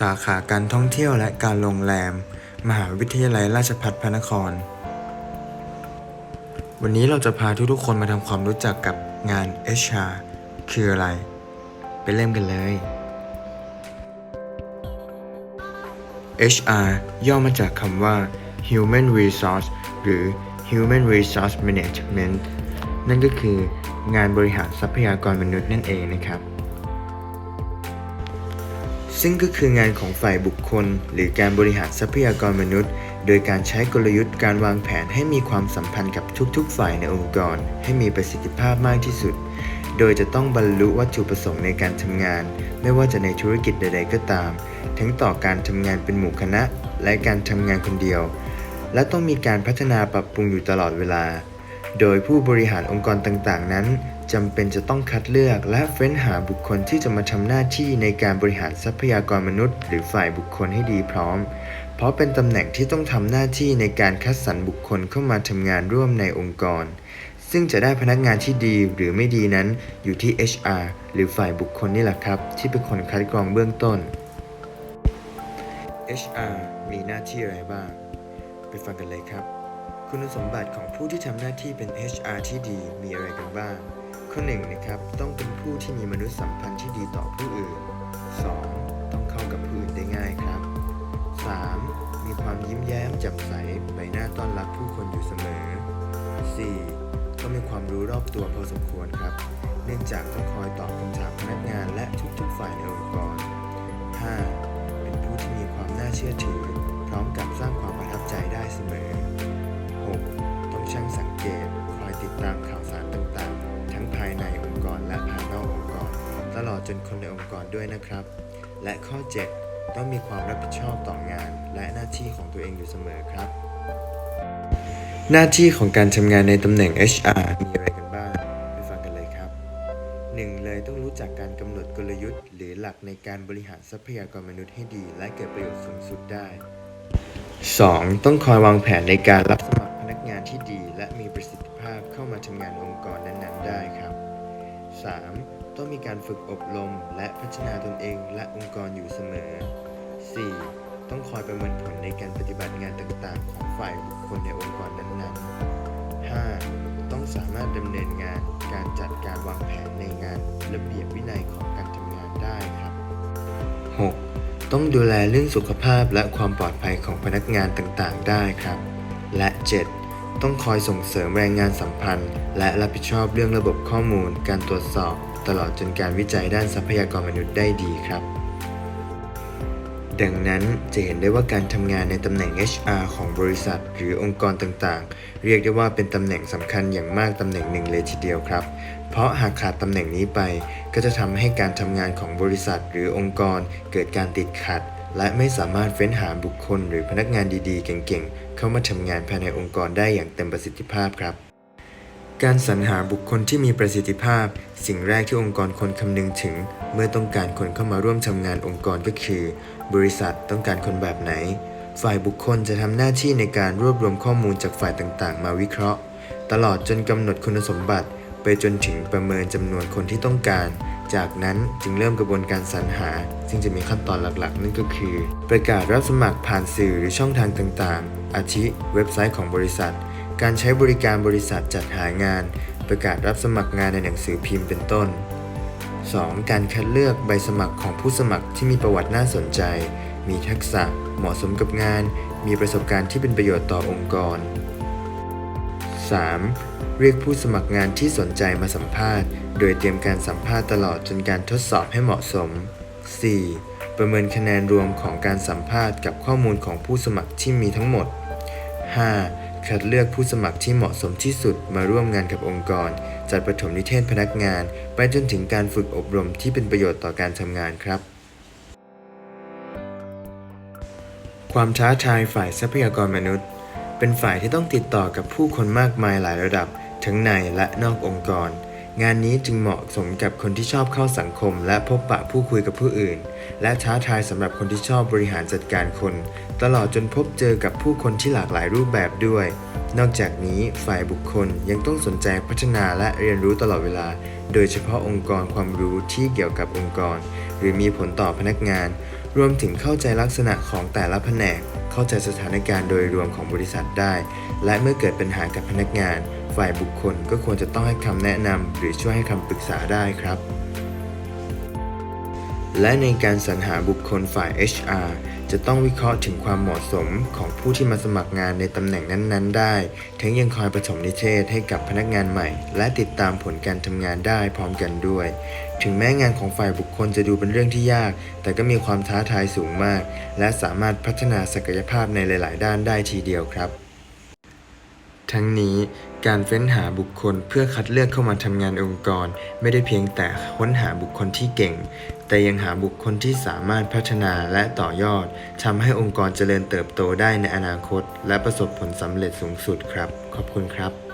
สาขาการท่องเที่ยวและการโรงแรม มหาวิทยาลัยราชภัฏพระนคร วันนี้เราจะพาทุกๆคนมาทำความรู้จักกับงาน HR คืออะไร ไปเริ่มกันเลย HR ย่อมาจากคำว่า Human Resource หรือ Human Resource Management นั่นก็คืองานบริหารทรัพยากรมนุษย์นั่นเองนะครับ ซึ่งก็คืองานของฝ่ายบุคคล หรือการบริหารทรัพยากรมนุษย์ โดยการใช้กลยุทธ์การวางแผนให้มีความสัมพันธ์กับทุกๆ ฝ่ายในองค์กร ให้มีประสิทธิภาพมากที่สุด โดยจะต้องบรรลุวัตถุประสงค์ในการทำงาน ไม่ว่าจะในธุรกิจใด ๆ ก็ตาม ทั้งต่อการทำงานเป็นหมู่คณะ และการทำงานคนเดียว และต้องมีการพัฒนาปรับปรุงอยู่ตลอดเวลา โดยผู้บริหารองค์กรต่างๆ นั้น จำเป็นจะต้องคัดเลือกและเฟ้นหาบุคคลที่จะมาทำหน้าที่ในการบริหารทรัพยากรมนุษย์ หรือฝ่ายบุคคลให้ดีพร้อม เพราะเป็นตำแหน่งที่ต้องทำหน้าที่ในการคัดสรรบุคคลเข้ามาทำงานร่วมในองค์กร ซึ่งจะได้พนักงานที่ดีหรือไม่ดีนั้นอยู่ที่ HR หรือฝ่ายบุคคลนี่แหละครับ ที่เป็นคนคัดกรองเบื้องต้น HR มีหน้าที่อะไรบ้าง ไปฟังกันเลยครับ คุณสมบัติของผู้ที่ทำหน้าที่เป็น HR ที่ดีมีอะไรกันบ้าง ข้อหนึ่งนะครับต้องเป็นผู้ที่มีมนุษยสัมพันธ์ที่ดีต่อผู้อื่น 2. ต้องเข้ากับผู้อื่นได้ง่ายครับ 3. มีความยิ้มแย้มแจ่มใสใบหน้าต้อนรับผู้คนอยู่เสมอ 4. ต้องมีความรู้รอบตัวพอสมควรครับ เนื่องจากต้องคอยตอบคำถามพนักงานและทุกๆฝ่ายในองค์กร 5. เป็นผู้ที่มีความน่าเชื่อถือ พร้อมกับสร้างความประทับใจได้เสมอ 6. ต้องช่างส จนคนในองค์กรด้วยนะครับ และข้อ 7 ต้องมีความรับผิดชอบต่องานและหน้าที่ของตัวเองอยู่เสมอครับ หน้าที่ของการทำงานในตำแหน่ง HR มีอะไรกันบ้างไปฟังกันเลยครับ 1. เลยต้องรู้จักการกำหนดกลยุทธ์ หรือหลักในการบริหารทรัพยากรมนุษย์ให้ดี และเกิดประโยชน์สูงสุดได้ 2. ต้องคอยวางแผนในการรับสมัครพนักงานที่ดี และมีประสิทธิภาพเข้ามาทำงานองค์กรนั้นๆ ได้ครับ 3. ต้องมีการฝึกอบรมและพัฒนาตนเองและองค์กรอยู่เสมอ 4. ต้องคอยประเมินผลในการปฏิบัติงานต่างๆ ของฝ่ายบุคคลในองค์กรนั้นๆ 5. ต้องสามารถดำเนินงานการจัดการวางแผนในงานระเบียบวินัยของการทำงานได้ครับ 6. ต้องดูแลเรื่องสุขภาพและความปลอดภัยของพนักงานต่างๆ ได้ครับ และ 7. ต้องคอยส่งเสริมแรงงานสัมพันธ์ และรับผิดชอบเรื่องระบบข้อมูล การตรวจสอบ ตลอดจนการวิจัยด้านทรัพยากรมนุษย์ได้ดีครับดังนั้นจะเห็นได้ว่าการทำงานในตำแหน่ง HR ของบริษัท หรือองค์กรต่างๆ เรียกได้ว่าเป็นตำแหน่งสำคัญอย่างมากตำแหน่งหนึ่งเลยทีเดียวครับ เพราะหากขาดตำแหน่งนี้ไป ก็จะทำให้การทำงานของบริษัท หรือองค์กรเกิดการติดขัด และไม่สามารถเฟ้นหาบุคคลหรือพนักงานดีๆ เก่งๆ เข้ามาทำงานภายในองค์กรได้อย่างเต็มประสิทธิภาพครับ การสรรหาบุคคลที่มีประสิทธิภาพ สิ่งแรกที่องค์กรควรคำนึงถึง เมื่อต้องการคนเข้ามาร่วมทำงานองค์กรก็คือ บริษัทต้องการคนแบบไหน ฝ่ายบุคคลจะทำหน้าที่ในการรวบรวมข้อมูลจากฝ่ายต่างๆ มาวิเคราะห์ ตลอดจนกำหนดคุณสมบัติ ไปจนถึงประเมินจำนวนคนที่ต้องการ จากนั้นจึงเริ่มกระบวนการสรรหา ซึ่งจะมีขั้นตอนหลักๆ นั่นก็คือ ประกาศรับสมัครผ่านสื่อหรือช่องทางต่างๆ อาทิเว็บไซต์ของบริษัท การใช้บริการบริษัทจัดหางาน ประกาศรับสมัครงานในหนังสือพิมพ์เป็นต้น 2. การคัดเลือกใบสมัครของผู้สมัครที่มีประวัติน่าสนใจ มีทักษะ เหมาะสมกับงาน มีประสบการณ์ที่เป็นประโยชน์ต่อองค์กร 3. เรียกผู้สมัครงานที่สนใจมาสัมภาษณ์ โดยเตรียมการสัมภาษณ์ตลอดจนการทดสอบให้เหมาะสม 4. ประเมินคะแนนรวมของการสัมภาษณ์กับข้อมูลของผู้สมัครที่มีทั้งหมด 5. คัดเลือกผู้สมัครที่เหมาะสมที่สุดมาร่วมงานกับองค์กร จัดประถมนิเทศพนักงาน ไปจนถึงการฝึกอบรมที่เป็นประโยชน์ต่อการทำงานครับ ความท้าทายฝ่ายทรัพยากรมนุษย์ เป็นฝ่ายที่ต้องติดต่อกับผู้คนมากมายหลายระดับ ทั้งในและนอกองค์กร งานนี้จึงเหมาะสมกับคนที่ชอบเข้าสังคม และพบปะผู้คุยกับผู้อื่น และท้าทายสำหรับคนที่ชอบบริหารจัดการคน ตลอดจนพบเจอกับผู้คนที่หลากหลายรูปแบบด้วย นอกจากนี้ฝ่ายบุคคลยังต้องสนใจพัฒนาและเรียนรู้ตลอดเวลา โดยเฉพาะองค์กรความรู้ที่เกี่ยวกับองค์กร หรือมีผลต่อพนักงาน รวมถึงเข้าใจลักษณะของแต่ละแผนก เข้าใจสถานการณ์โดยรวมของบริษัทได้ และเมื่อเกิดปัญหากับพนักงาน ฝ่ายบุคคลก็ควรจะต้องให้คำแนะนำหรือช่วยให้คำปรึกษาได้ครับ และในการสรรหาบุคคลฝ่าย HR จะต้องวิเคราะห์ถึงความเหมาะสมของผู้ที่มาสมัครงานในตำแหน่งนั้น ๆ ได้ ทั้งยังคอยปฐมนิเทศให้กับพนักงานใหม่ และติดตามผลการทำงานได้พร้อมกันด้วย ถึงแม้งานของฝ่ายบุคคลจะดูเป็นเรื่องที่ยาก แต่ก็มีความท้าทายสูงมาก และสามารถพัฒนาศักยภาพในหลาย ๆ ด้านได้ทีเดียวครับทั้งนี้การเฟ้นหาบุคคลเพื่อคัดเลือกเข้ามาทำงานองค์กร ไม่ได้เพียงแต่ค้นหาบุคคลที่เก่ง แต่ยังหาบุคคลที่สามารถพัฒนาและต่อยอดทำให้องค์กรเจริญเติบโตได้ในอนาคต และประสบผลสำเร็จสูงสุดครับ ขอบคุณครับ